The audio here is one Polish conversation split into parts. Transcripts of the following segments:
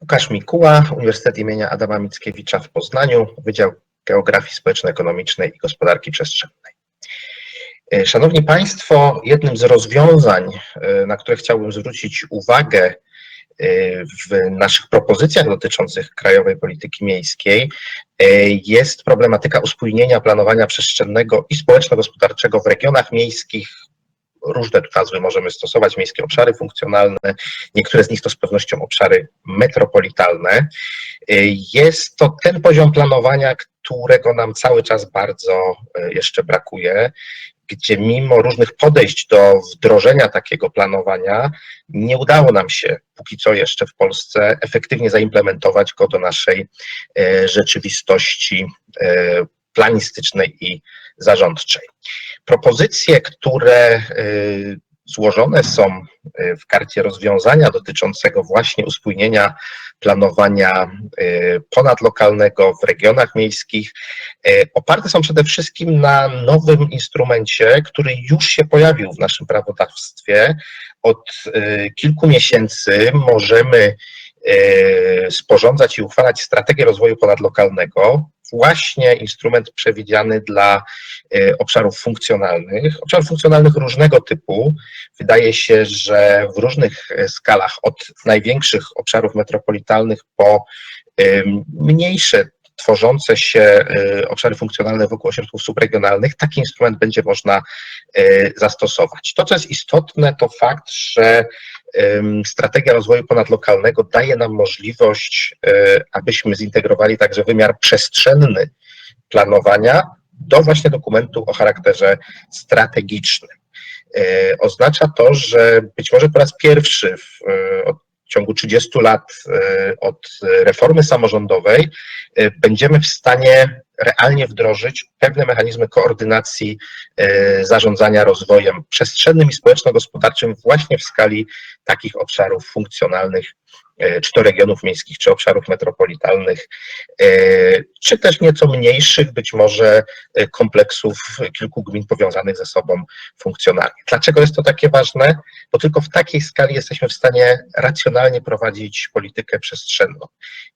Łukasz Mikuła, Uniwersytet imienia Adama Mickiewicza w Poznaniu, Wydział Geografii Społeczno-Ekonomicznej i Gospodarki Przestrzennej. E, Szanowni Państwo, jednym z rozwiązań, e, na które chciałbym zwrócić uwagę e, w naszych propozycjach dotyczących krajowej polityki miejskiej jest problematyka uspójnienia planowania przestrzennego i społeczno-gospodarczego w regionach miejskich różne nazwy możemy stosować, miejskie obszary funkcjonalne, niektóre z nich to z pewnością obszary metropolitalne. Jest to ten poziom planowania, którego nam cały czas bardzo e, jeszcze brakuje, gdzie mimo różnych podejść do wdrożenia takiego planowania, nie udało nam się póki co jeszcze w Polsce efektywnie zaimplementować go do naszej e, rzeczywistości planistycznej i zarządczej. Propozycje, które y, złożone są y, w karcie rozwiązania dotyczącego właśnie uspójnienia planowania y, ponadlokalnego w regionach miejskich, oparte są przede wszystkim na nowym instrumencie, który już się pojawił w naszym prawodawstwie. Od kilku miesięcy możemy sporządzać i uchwalać strategię rozwoju ponadlokalnego, właśnie instrument przewidziany dla e, obszarów funkcjonalnych, obszarów funkcjonalnych różnego typu. Wydaje się, że w różnych e, skalach, od największych obszarów metropolitalnych po e, mniejsze tworzące się obszary funkcjonalne wokół ośrodków subregionalnych, taki instrument będzie można zastosować. To, co jest istotne, to fakt, że strategia rozwoju ponadlokalnego daje nam możliwość, e, abyśmy zintegrowali także wymiar przestrzenny planowania do właśnie dokumentu o charakterze strategicznym. E, oznacza to, że być może po raz pierwszy w, e, w ciągu 30 lat od reformy samorządowej będziemy w stanie realnie wdrożyć pewne mechanizmy koordynacji e, zarządzania rozwojem przestrzennym i społeczno-gospodarczym właśnie w skali takich obszarów funkcjonalnych, czy to regionów miejskich, czy obszarów metropolitalnych, e, czy też nieco mniejszych, być może kompleksów kilku gmin powiązanych ze sobą funkcjonalnie. Dlaczego jest to takie ważne? Bo tylko w takiej skali jesteśmy w stanie racjonalnie prowadzić politykę przestrzenną.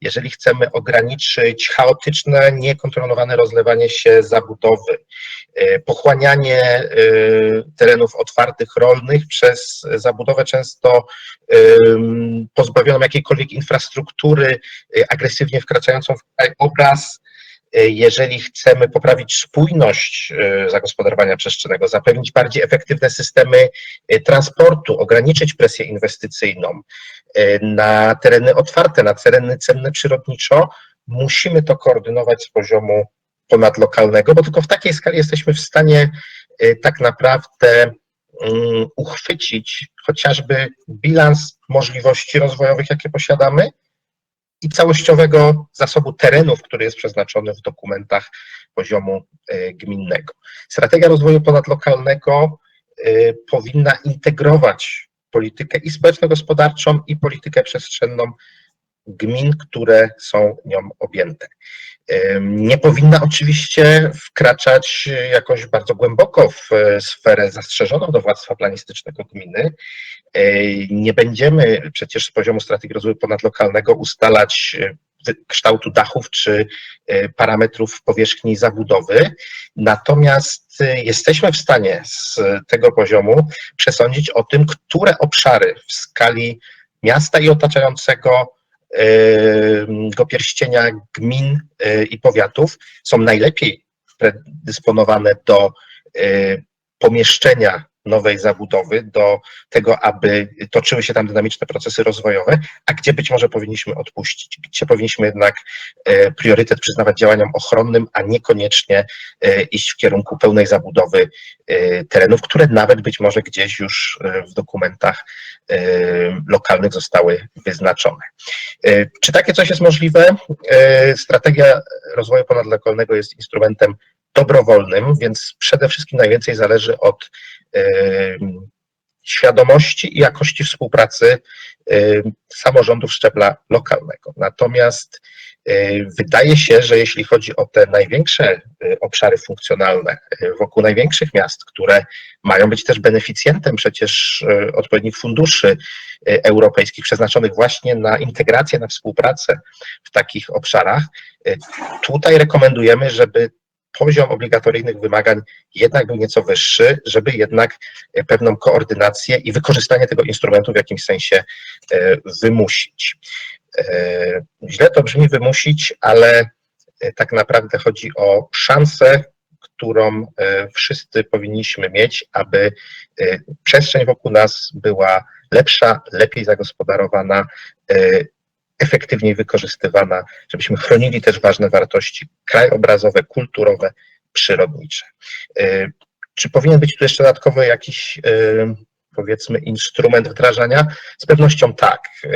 Jeżeli chcemy ograniczyć chaotyczne, niekontrolowane rozlewanie się zabudowy, e, pochłanianie e, terenów otwartych rolnych przez zabudowę często pozbawioną jakiejkolwiek infrastruktury, e, agresywnie wkraczającą w obraz, jeżeli chcemy poprawić spójność zagospodarowania przestrzennego, zapewnić bardziej efektywne systemy transportu, ograniczyć presję inwestycyjną na tereny otwarte, na tereny cenne przyrodniczo, musimy to koordynować z poziomu ponadlokalnego, bo tylko w takiej skali jesteśmy w stanie y, tak naprawdę mm, uchwycić chociażby bilans możliwości rozwojowych, jakie posiadamy i całościowego zasobu terenów, który jest przeznaczony w dokumentach poziomu y, gminnego. Strategia rozwoju ponadlokalnego y, powinna integrować politykę i społeczno-gospodarczą, i politykę przestrzenną gmin, które są nią objęte. Nie powinna oczywiście wkraczać jakoś bardzo głęboko w sferę zastrzeżoną do władztwa planistycznego gminy. Nie będziemy przecież z poziomu strategii rozwoju ponadlokalnego ustalać e, kształtu dachów czy e, parametrów powierzchni zabudowy. Natomiast e, jesteśmy w stanie z tego poziomu przesądzić o tym, które obszary w skali miasta i otaczającego go pierścienia gmin y, i powiatów są najlepiej predysponowane do y, pomieszczenia nowej zabudowy, do tego, aby toczyły się tam dynamiczne procesy rozwojowe, a gdzie być może powinniśmy odpuścić, gdzie powinniśmy jednak e, priorytet przyznawać działaniom ochronnym, a niekoniecznie e, iść w kierunku pełnej zabudowy e, terenów, które nawet być może gdzieś już w dokumentach lokalnych zostały wyznaczone. Czy takie coś jest możliwe? Strategia rozwoju ponadlokalnego jest instrumentem dobrowolnym, więc przede wszystkim najwięcej zależy od świadomości i jakości współpracy samorządów szczebla lokalnego. Natomiast Wydaje się, że jeśli chodzi o te największe obszary funkcjonalne wokół największych miast, które mają być też beneficjentem przecież y, odpowiednich funduszy y, europejskich przeznaczonych właśnie na integrację, na współpracę w takich obszarach, y, tutaj rekomendujemy, żeby poziom obligatoryjnych wymagań jednak był nieco wyższy, żeby jednak y, pewną koordynację i wykorzystanie tego instrumentu w jakimś sensie y, wymusić. E, Źle to brzmi wymusić, ale e, tak naprawdę chodzi o szansę, którą e, wszyscy powinniśmy mieć, aby e, przestrzeń wokół nas była lepsza, lepiej zagospodarowana, e, efektywniej wykorzystywana, żebyśmy chronili też ważne wartości krajobrazowe, kulturowe, przyrodnicze. E, Czy powinien być tu jeszcze dodatkowy jakiś e, powiedzmy instrument wdrażania? Z pewnością tak. E,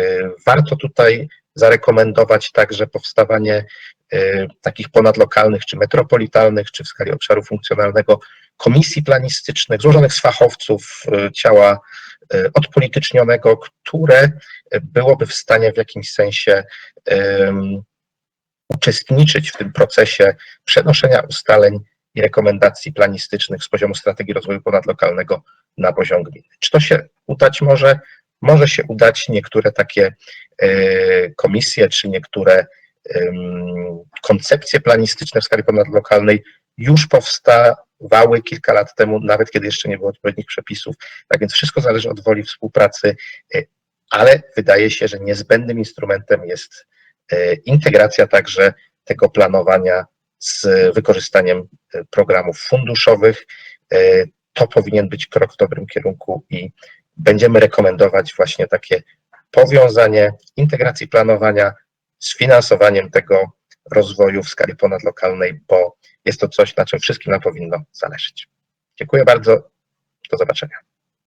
Warto tutaj zarekomendować także powstawanie takich ponadlokalnych, czy metropolitalnych, czy w skali obszaru funkcjonalnego komisji planistycznych, złożonych z fachowców e, ciała e, odpolitycznionego, które byłoby w stanie w jakimś sensie em, uczestniczyć w tym procesie przenoszenia ustaleń i rekomendacji planistycznych z poziomu strategii rozwoju ponadlokalnego na poziom gminy. Czy to się udać może? Może się udać. Niektóre takie e, komisje, czy niektóre em, koncepcje planistyczne w skali ponadlokalnej już powstawały kilka lat temu, nawet kiedy jeszcze nie było odpowiednich przepisów. Tak więc wszystko zależy od woli współpracy, e, ale wydaje się, że niezbędnym instrumentem jest e, integracja także tego planowania z wykorzystaniem e, programów funduszowych. To powinien być krok w dobrym kierunku i będziemy rekomendować właśnie takie powiązanie integracji planowania z finansowaniem tego rozwoju w skali ponadlokalnej, bo jest to coś, na czym wszystkim nam powinno zależeć. Dziękuję bardzo. Do zobaczenia.